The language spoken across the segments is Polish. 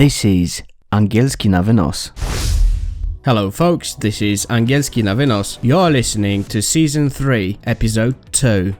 This is Angielski na wynos. Hello, folks. This is Angielski na Wynos. You're listening to Season 3, Episode 2.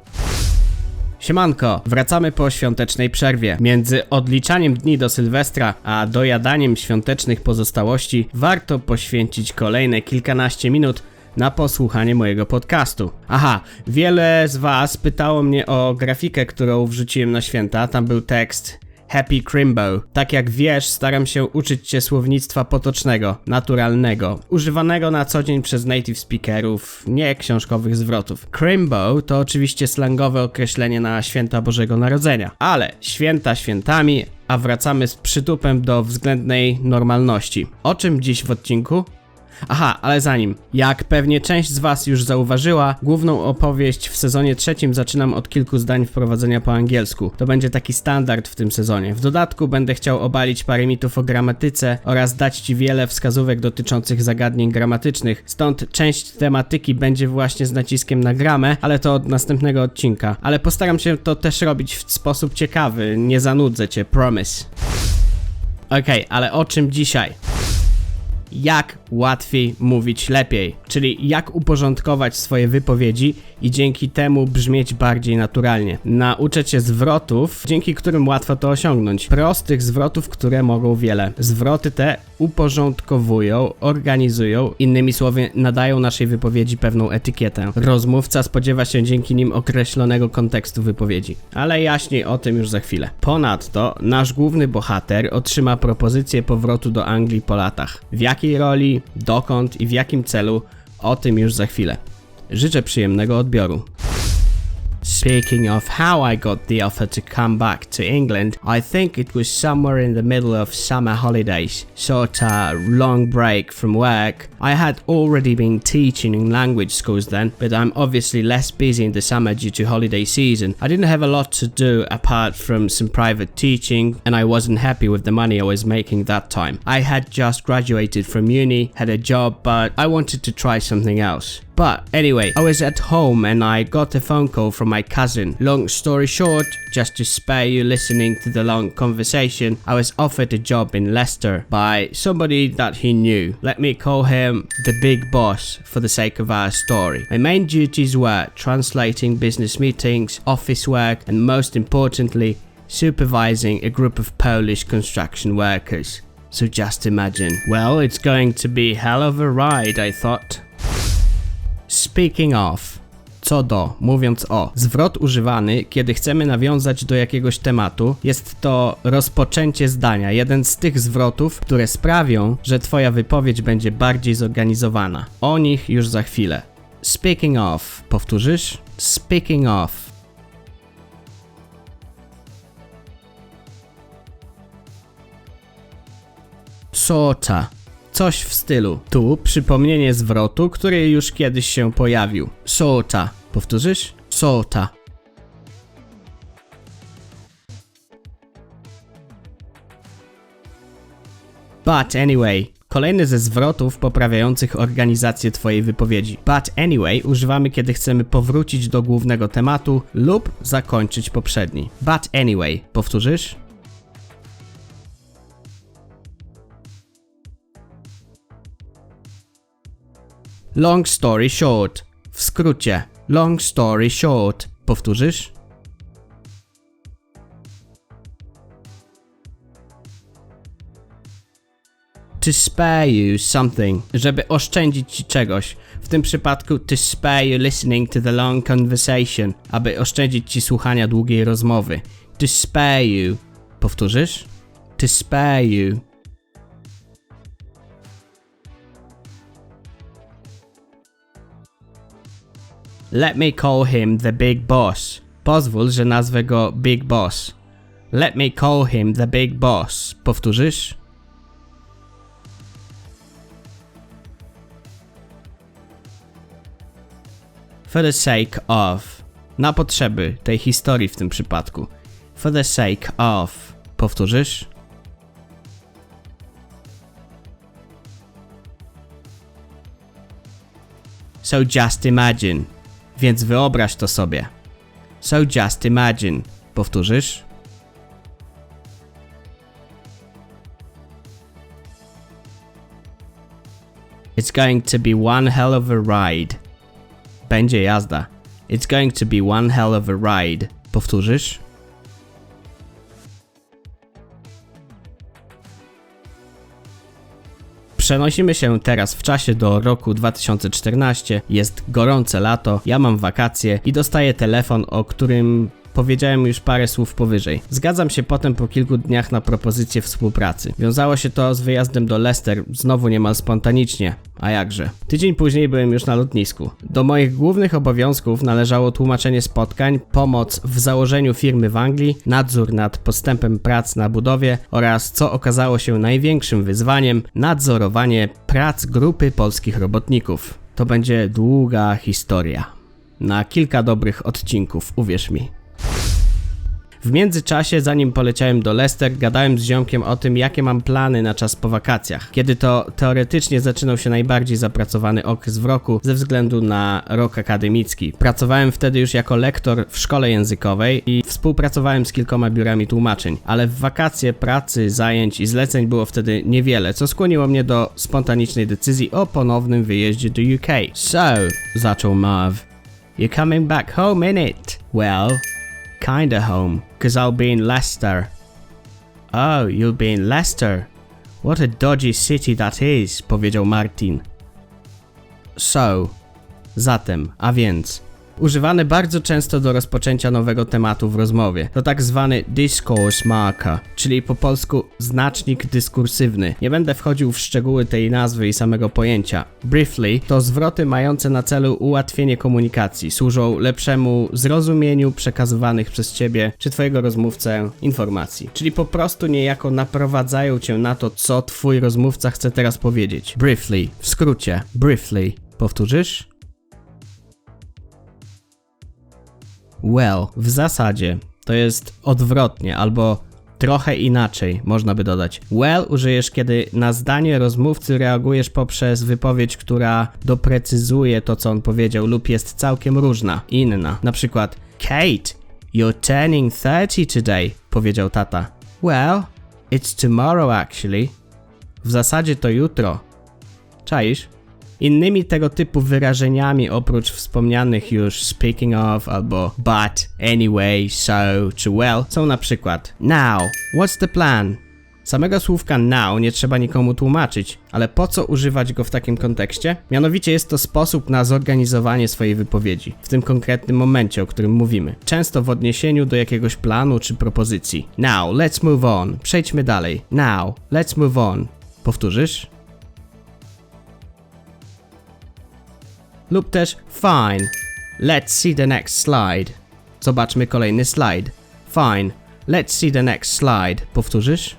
Siemanko, wracamy po świątecznej przerwie. Między odliczaniem dni do Sylwestra, a dojadaniem świątecznych pozostałości, warto poświęcić kolejne kilkanaście minut na posłuchanie mojego podcastu. Aha, wiele z Was pytało mnie o grafikę, którą wrzuciłem na święta. Tam był tekst Happy Crimbo. Tak jak wiesz, staram się uczyć cię słownictwa potocznego, naturalnego, używanego na co dzień przez native speakerów, nie książkowych zwrotów. Crimbo to oczywiście slangowe określenie na święta Bożego Narodzenia, ale święta świętami, a wracamy z przytupem do względnej normalności. O czym dziś w odcinku? Aha, ale zanim. Jak pewnie część z Was już zauważyła, główną opowieść w sezonie trzecim zaczynam od kilku zdań wprowadzenia po angielsku. To będzie taki standard w tym sezonie. W dodatku będę chciał obalić parę mitów o gramatyce oraz dać Ci wiele wskazówek dotyczących zagadnień gramatycznych. Stąd część tematyki będzie właśnie z naciskiem na gramę, ale to od następnego odcinka. Ale postaram się to też robić w sposób ciekawy, nie zanudzę Cię, promise. Okej, ale o czym dzisiaj? Jak łatwiej mówić lepiej, czyli jak uporządkować swoje wypowiedzi i dzięki temu brzmieć bardziej naturalnie. Nauczę cię zwrotów, dzięki którym łatwo to osiągnąć. Prostych zwrotów, które mogą wiele. Zwroty te uporządkowują, organizują, innymi słowy, nadają naszej wypowiedzi pewną etykietę. Rozmówca spodziewa się dzięki nim określonego kontekstu wypowiedzi. Ale jaśniej o tym już za chwilę. Ponadto nasz główny bohater otrzyma propozycję powrotu do Anglii po latach. W jakiej roli, dokąd i w jakim celu, o tym już za chwilę. Życzę przyjemnego odbioru. Speaking of how I got the offer to come back to England, I think it was somewhere in the middle of summer holidays, sort of long break from work. I had already been teaching in language schools then, but I'm obviously less busy in the summer due to holiday season. I didn't have a lot to do apart from some private teaching, and I wasn't happy with the money I was making that time. I had just graduated from uni, had a job, but I wanted to try something else. But anyway, I was at home and I got a phone call from my cousin. Long story short, just to spare you listening to the long conversation, I was offered a job in Leicester by somebody that he knew. Let me call him the big boss for the sake of our story. My main duties were translating business meetings, office work, and most importantly, supervising a group of Polish construction workers. So just imagine. Well, it's going to be hell of a ride, I thought. Speaking of. Co do, mówiąc o, zwrot używany, kiedy chcemy nawiązać do jakiegoś tematu, jest to rozpoczęcie zdania, jeden z tych zwrotów, które sprawią, że Twoja wypowiedź będzie bardziej zorganizowana. O nich już za chwilę. Speaking of, powtórzysz? Speaking of. Sorta. Coś w stylu. Tu przypomnienie zwrotu, który już kiedyś się pojawił. Sorta. Powtórzysz? Sorta. But anyway, kolejny ze zwrotów poprawiających organizację Twojej wypowiedzi. But anyway używamy, kiedy chcemy powrócić do głównego tematu lub zakończyć poprzedni. But anyway, powtórzysz? Long story short. W skrócie. Long story short. Powtórzysz? To spare you something. Żeby oszczędzić ci czegoś. W tym przypadku to spare you listening to the long conversation. Aby oszczędzić ci słuchania długiej rozmowy. To spare you. Powtórzysz? To spare you. Let me call him the big boss. Pozwól, że nazwę go Big Boss. Let me call him the big boss. Powtórzysz? For the sake of. Na potrzeby tej historii w tym przypadku. For the sake of. Powtórzysz? So just imagine. Więc wyobraź to sobie. So just imagine. Powtórzysz? It's going to be one hell of a ride. Będzie jazda. It's going to be one hell of a ride. Powtórzysz? Przenosimy się teraz w czasie do roku 2014. Jest gorące lato, ja mam wakacje i dostaję telefon, o którym powiedziałem już parę słów powyżej. Zgadzam się potem po kilku dniach na propozycję współpracy. Wiązało się to z wyjazdem do Leicester, znowu niemal spontanicznie. A jakże. Tydzień później byłem już na lotnisku. Do moich głównych obowiązków należało tłumaczenie spotkań, pomoc w założeniu firmy w Anglii, nadzór nad postępem prac na budowie oraz, co okazało się największym wyzwaniem, nadzorowanie prac grupy polskich robotników. To będzie długa historia. Na kilka dobrych odcinków, uwierz mi. W międzyczasie, zanim poleciałem do Leicester, gadałem z ziomkiem o tym, jakie mam plany na czas po wakacjach, kiedy to teoretycznie zaczynał się najbardziej zapracowany okres w roku ze względu na rok akademicki. Pracowałem wtedy już jako lektor w szkole językowej i współpracowałem z kilkoma biurami tłumaczeń, ale w wakacje pracy, zajęć i zleceń było wtedy niewiele, co skłoniło mnie do spontanicznej decyzji o ponownym wyjeździe do UK. So, zaczął Marv, you're coming back home, innit? Well, kinda home, cause I'll be in Leicester. Oh, you'll be in Leicester. What a dodgy city that is, powiedział Martin. So, zatem, a więc, używany bardzo często do rozpoczęcia nowego tematu w rozmowie. To tak zwany discourse marker, czyli po polsku znacznik dyskursywny. Nie będę wchodził w szczegóły tej nazwy i samego pojęcia. Briefly to zwroty mające na celu ułatwienie komunikacji, służą lepszemu zrozumieniu przekazywanych przez ciebie czy twojego rozmówcę informacji. Czyli po prostu niejako naprowadzają cię na to, co twój rozmówca chce teraz powiedzieć. Briefly, w skrócie, briefly. Powtórzysz? Well, w zasadzie to jest odwrotnie albo trochę inaczej, można by dodać. Well użyjesz, kiedy na zdanie rozmówcy reagujesz poprzez wypowiedź, która doprecyzuje to, co on powiedział, lub jest całkiem różna, inna. Na przykład, Kate, you're turning 30 today, powiedział tata. Well, it's tomorrow actually. W zasadzie to jutro. Czaisz? Innymi tego typu wyrażeniami oprócz wspomnianych już speaking of albo but, anyway, so czy well są na przykład Now, what's the plan? Samego słówka now nie trzeba nikomu tłumaczyć, ale po co używać go w takim kontekście? Mianowicie jest to sposób na zorganizowanie swojej wypowiedzi, w tym konkretnym momencie, o którym mówimy. Często w odniesieniu do jakiegoś planu czy propozycji. Now, let's move on. Przejdźmy dalej. Now, let's move on. Powtórzysz? Lub też fine. Let's see the next slide. Zobaczmy kolejny slajd. Fine. Let's see the next slide. Powtórzysz?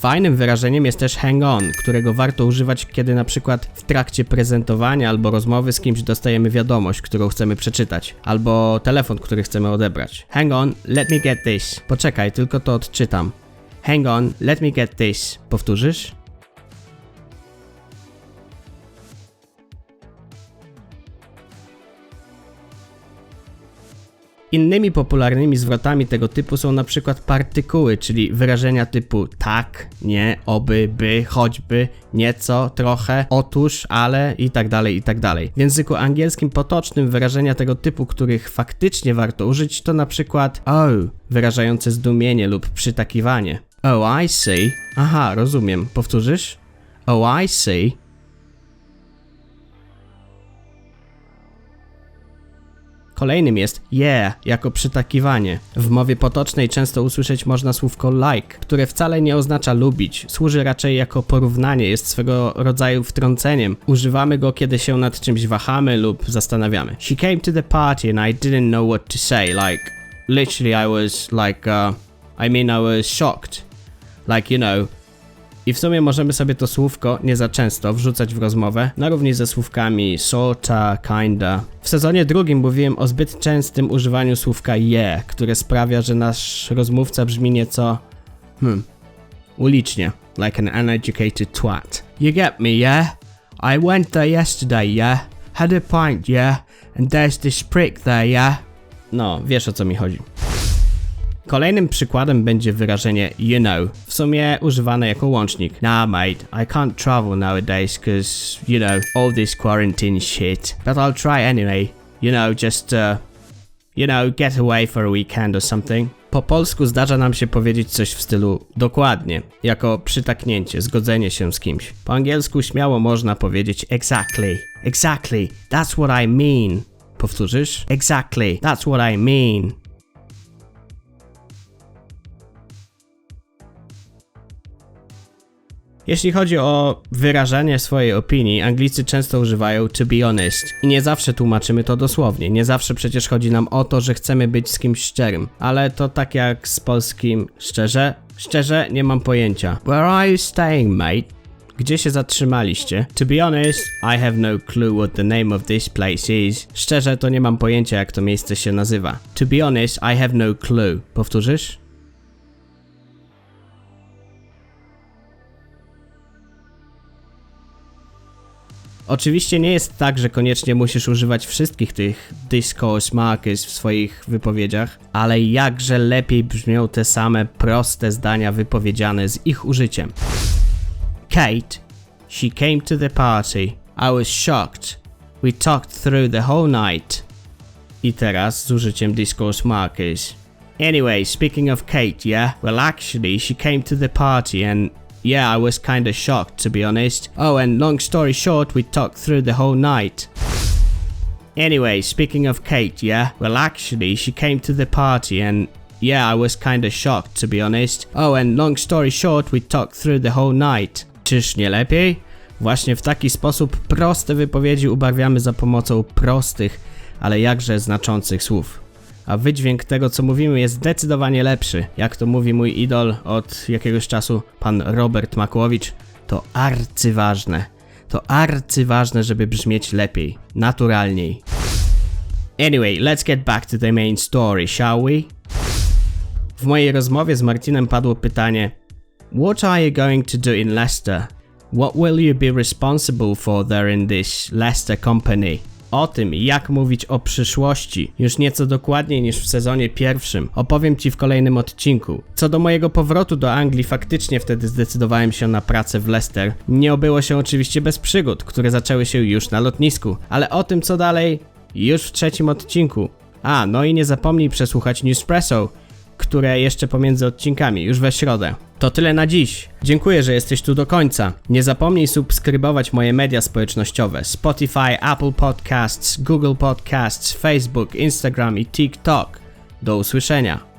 Fajnym wyrażeniem jest też hang on, którego warto używać, kiedy na przykład w trakcie prezentowania albo rozmowy z kimś dostajemy wiadomość, którą chcemy przeczytać, albo telefon, który chcemy odebrać. Hang on, let me get this. Poczekaj, tylko to odczytam. Hang on, let me get this. Powtórzysz? Innymi popularnymi zwrotami tego typu są na przykład partykuły, czyli wyrażenia typu tak, nie, oby, by, choćby, nieco, trochę, otóż, ale i tak dalej, i tak. W języku angielskim potocznym wyrażenia tego typu, których faktycznie warto użyć, to na przykład oh, wyrażające zdumienie lub przytakiwanie. Oh, I see. Aha, rozumiem. Powtórzysz? Oh, I see. Kolejnym jest yeah jako przytakiwanie. W mowie potocznej często usłyszeć można słówko like, które wcale nie oznacza lubić, służy raczej jako porównanie, jest swego rodzaju wtrąceniem. Używamy go, kiedy się nad czymś wahamy lub zastanawiamy. She came to the party and I didn't know what to say, like literally I was like uh, I mean I was shocked. Like you know, i w sumie możemy sobie to słówko nie za często wrzucać w rozmowę, na równi ze słówkami sorta, kinda. W sezonie drugim mówiłem o zbyt częstym używaniu słówka yeah, które sprawia, że nasz rozmówca brzmi nieco hmm, ulicznie, like an uneducated twat. You get me, yeah? I went there yesterday, yeah? Had a pint, yeah? And there's this prick there, yeah? No, wiesz o co mi chodzi. Kolejnym przykładem będzie wyrażenie you know, w sumie używane jako łącznik. Nah mate, I can't travel nowadays cause, you know, all this quarantine shit. But I'll try anyway. You know, just, uh, you know, get away for a weekend or something. Po polsku zdarza nam się powiedzieć coś w stylu dokładnie, jako przytaknięcie, zgodzenie się z kimś. Po angielsku śmiało można powiedzieć exactly, exactly, that's what I mean. Powtórzysz? Exactly, that's what I mean. Jeśli chodzi o wyrażanie swojej opinii, Anglicy często używają to be honest i nie zawsze tłumaczymy to dosłownie. Nie zawsze przecież chodzi nam o to, że chcemy być z kimś szczerym, ale to tak jak z polskim szczerze, szczerze nie mam pojęcia. Where are you staying, mate? Gdzie się zatrzymaliście? To be honest, I have no clue what the name of this place is. Szczerze to nie mam pojęcia jak to miejsce się nazywa. To be honest, I have no clue. Powtórzysz? Oczywiście nie jest tak, że koniecznie musisz używać wszystkich tych discourse markers w swoich wypowiedziach, ale jakże lepiej brzmią te same proste zdania wypowiedziane z ich użyciem. Kate, she came to the party. I was shocked. We talked through the whole night. I teraz z użyciem discourse markers. Anyway, speaking of Kate, yeah? Well, actually, she came to the party and yeah, I was kinda shocked to be honest. Oh, and long story short, we talked through the whole night. Anyway, speaking of Kate, yeah? Well, actually, she came to the party and yeah, I was kinda shocked to be honest. Oh, and long story short, we talked through the whole night. Czyż nie lepiej? Właśnie w taki sposób proste wypowiedzi ubarwiamy za pomocą prostych, ale jakże znaczących słów. A wydźwięk tego, co mówimy, jest zdecydowanie lepszy. Jak to mówi mój idol od jakiegoś czasu, pan Robert Makłowicz, to arcyważne. To arcyważne, żeby brzmieć lepiej, naturalniej. Anyway, let's get back to the main story, shall we? W mojej rozmowie z Marcinem padło pytanie: What are you going to do in Leicester? What will you be responsible for there in this Leicester company? O tym, jak mówić o przyszłości, już nieco dokładniej niż w sezonie pierwszym, opowiem Ci w kolejnym odcinku. Co do mojego powrotu do Anglii, faktycznie wtedy zdecydowałem się na pracę w Leicester. Nie obyło się oczywiście bez przygód, które zaczęły się już na lotnisku, ale o tym co dalej, już w trzecim odcinku. A, no i nie zapomnij przesłuchać Newspresso, które jeszcze pomiędzy odcinkami, już we środę. To tyle na dziś. Dziękuję, że jesteś tu do końca. Nie zapomnij subskrybować moje media społecznościowe: Spotify, Apple Podcasts, Google Podcasts, Facebook, Instagram i TikTok. Do usłyszenia.